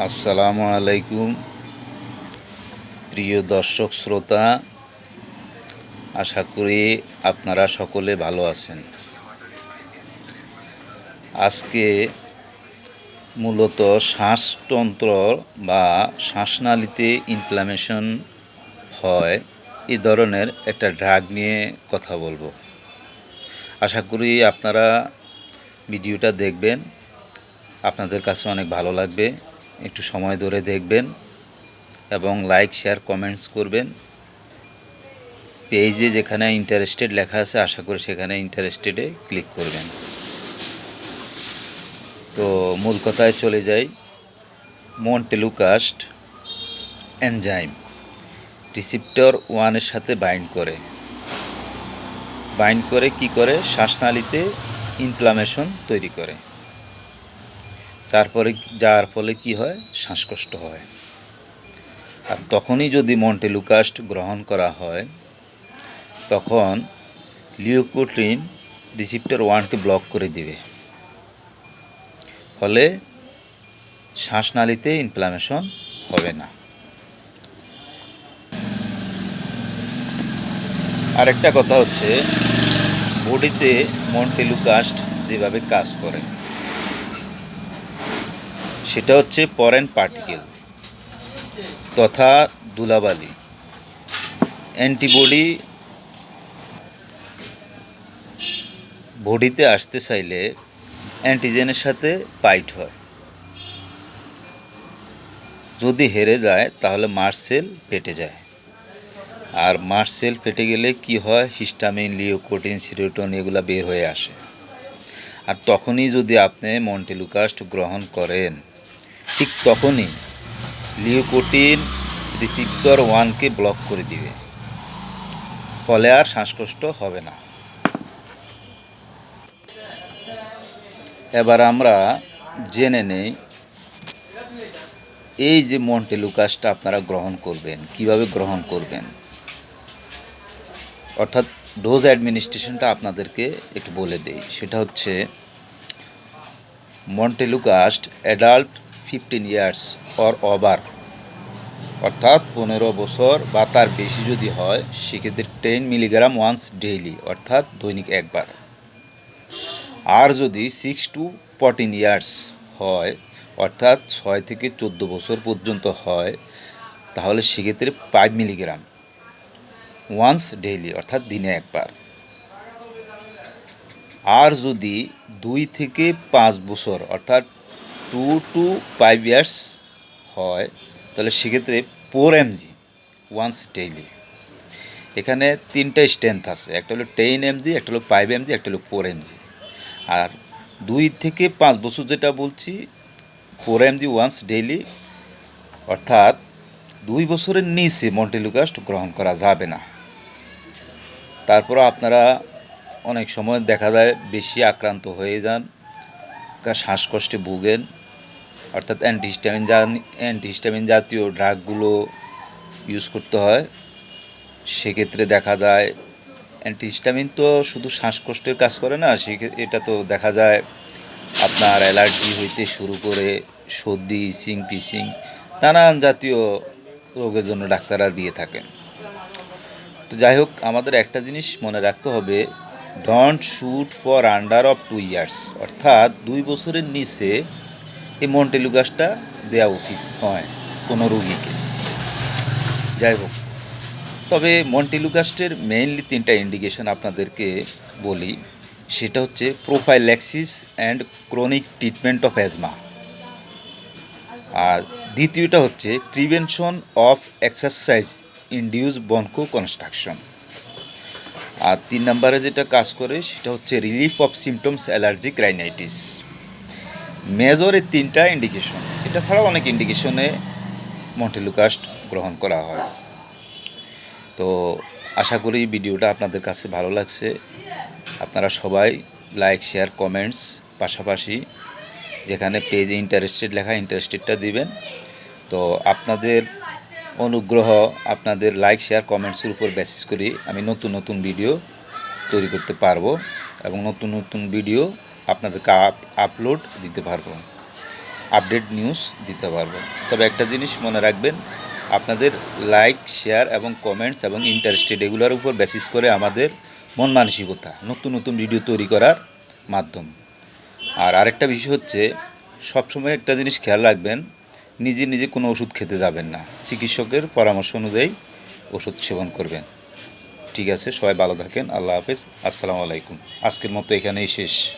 আসসালামু আলাইকুম। প্রিয় দর্শক, শ্রোতা, আশা করি আপনারা সকলে ভালো আছেন। আজকে মূলত শ্বাসতন্ত্র বা শ্বাসনালীতে ইনফ্লামেশন হয় এই ধরনের একটা ড্রাগ নিয়ে কথা বলব। আশা করি আপনারা ভিডিওটা দেখবেন, আপনাদের কাছে অনেক ভালো লাগবে। একটু সময় ধরে দেখবেন এবং লাইক শেয়ার কমেন্টস করবেন। পেজে যেখানে ইন্টারেস্টেড লেখা আছে, আশা করি সেখানে ইন্টারেস্টেডে ক্লিক করবেন। তো মূল কথায় চলে যাই। মন্টেলুকাস্ট এনজাইম রিসিপ্টর ওয়ানের সাথে বাইন্ড করে। বাইন্ড করে কি করে? শ্বাসনালীতে ইনফ্লামেশন তৈরি করে। তারপরে যার ফলে কি হয়? শ্বাসকষ্ট হয়। আর তখনই যদি মন্টেলুকাস্ট গ্রহণ করা হয়, তখন লিওকোট্রিন রিসিপ্টার ওয়ানকে ব্লক করে দিবে। ফলে শ্বাসনালীতে ইনফ্লামেশন হবে না। আরেকটা কথা হচ্ছে, বডিতে মন্টেলুকাস্ট যেভাবে কাজ করে সেটা হচ্ছে পরেন পার্টিকেল তথা দুলাবালি। অ্যান্টিবডি বডিতে আসতে চাইলে অ্যান্টিজেনের সাথে পাইট হয়। যদি হেরে যায়, তাহলে মার্স সেল পেটে যায়। আর মার্স সেল ফেটে গেলে কি হয়? হিস্টামিন লিওকোটিন সিরোটন এগুলো বের হয়ে আসে। আর তখনই যদি আপনি মন্টেলুকাস্ট গ্রহণ করেন ঠিক তখনই লিওকোটিন রিসিপ্টর ওয়ানকে ব্লক করে দিবে। ফলে আর শ্বাসকষ্ট হবে না। এবার আমরা জেনে নেই, এই যে মন্টেলুকাসটা আপনারা গ্রহণ করবেন, কীভাবে গ্রহণ করবেন? অর্থাৎ ডোজ অ্যাডমিনিস্ট্রেশনটা আপনাদেরকে একটু বলে দেই। সেটা হচ্ছে montelukast adult fifteen years or over অর্থাৎ পনেরো বছর বা তার বেশি যদি হয়, সেক্ষেত্রে টেন মিলিগ্রাম ওয়ান্স ডেইলি অর্থাৎ দৈনিক একবার। আর যদি সিক্স টু ফোরটিন ইয়ার্স হয়, অর্থাৎ ছয় থেকে চোদ্দ বছর পর্যন্ত হয়, তাহলে সেক্ষেত্রে ফাইভ মিলিগ্রাম ওয়ান্স ডেইলি অর্থাৎ দিনে একবার। আর যদি দুই থেকে পাঁচ বছর, অর্থাৎ টু টু ফাইভ ইয়ার্স হয়, তাহলে সেক্ষেত্রে ফোর এমজি ওয়ান্স ডেইলি এখানে তিনটা স্ট্রেংথ আছে, একটা হলো টেন এমজি একটা হলো ফাইভ এমজি একটা হলো ফোর এমজি আর দুই থেকে পাঁচ বছর যেটা বলছি ফোর এমজি ওয়ান্স ডেইলি অর্থাৎ দুই বছরের নিচে মন্টেলুকাস্ট গ্রহণ করা যাবে না। তারপর আপনারা অনেক সময় দেখা যায় বেশি আক্রান্ত হয়ে যান শ্বাসকষ্টে ভুগেন অর্থাৎ অ্যান্টিহিস্টামিন অ্যান্টিহিস্টামিন জাতীয় ড্রাগগুলো ইউজ করতে হয়। সেক্ষেত্রে দেখা যায় অ্যান্টিহিস্টামিন তো শুধু শ্বাসকষ্টের কাজ করে না সে এটা তো দেখা যায় আপনার অ্যালার্জি হইতে শুরু করে সর্দি ইসিং পিসিং, নানান জাতীয় রোগের জন্য ডাক্তাররা দিয়ে থাকেন। তো যাই হোক, আমাদের একটা জিনিস মনে রাখতে হবে don't shoot for under of two years অর্থাৎ দুই বছরের নিচে এই মন্টেলু গাছটা দেওয়া উচিত নয় কোনো রুগীকে। যাই হোক, তবে মন্টেলুগাস্টের মেইনলি তিনটা ইন্ডিকেশন আপনাদেরকে বলি। সেটা হচ্ছে prophylaxis and chronic treatment of asthma. আর দ্বিতীয়টা হচ্ছে prevention of exercise induce bronchoconstriction আর তিন নম্বরে যেটা কাজ করে সেটা হচ্ছে relief of symptoms allergic rhinitis. Major এই তিনটা ইন্ডিকেশন এটা ছাড়াও অনেক ইন্ডিকেশনে মন্টেলুকাস্ট গ্রহণ করা হয়। তো আশা করি ভিডিওটা আপনাদের কাছে ভালো লাগছে। আপনারা সবাই লাইক শেয়ার কমেন্টস পাশাপাশি যেখানে পেজে ইন্টারেস্টেড লেখা ইন্টারেস্টেডটা দিবেন। তো আপনাদের অনুগ্রহ আপনাদের লাইক শেয়ার কমেন্টসের উপর বেসিস করি আমি নতুন নতুন ভিডিও তৈরি করতে পারব। এবং নতুন নতুন ভিডিও আপনাদেরকে আপ আপলোড দিতে পারব। আপডেট নিউজ দিতে পারব। তবে একটা জিনিস মনে রাখবেন, আপনাদের লাইক শেয়ার এবং কমেন্টস এবং ইন্টারেস্টেড এগুলোর উপর বেসিস করে আমাদের মন মানসিকতা, নতুন নতুন ভিডিও তৈরি করার মাধ্যম। আর আরেকটা বিষয় হচ্ছে, সবসময় একটা জিনিস খেয়াল রাখবেন, নিজে নিজে কোনো ওষুধ খেতে যাবেন না। চিকিৎসকের পরামর্শ অনুযায়ী ওষুধ সেবন করবেন। ঠিক আছে, সবাই ভালো থাকেন, আল্লাহ হাফেজ, আসসালামু আলাইকুম। আজকের মতো এখানেই শেষ।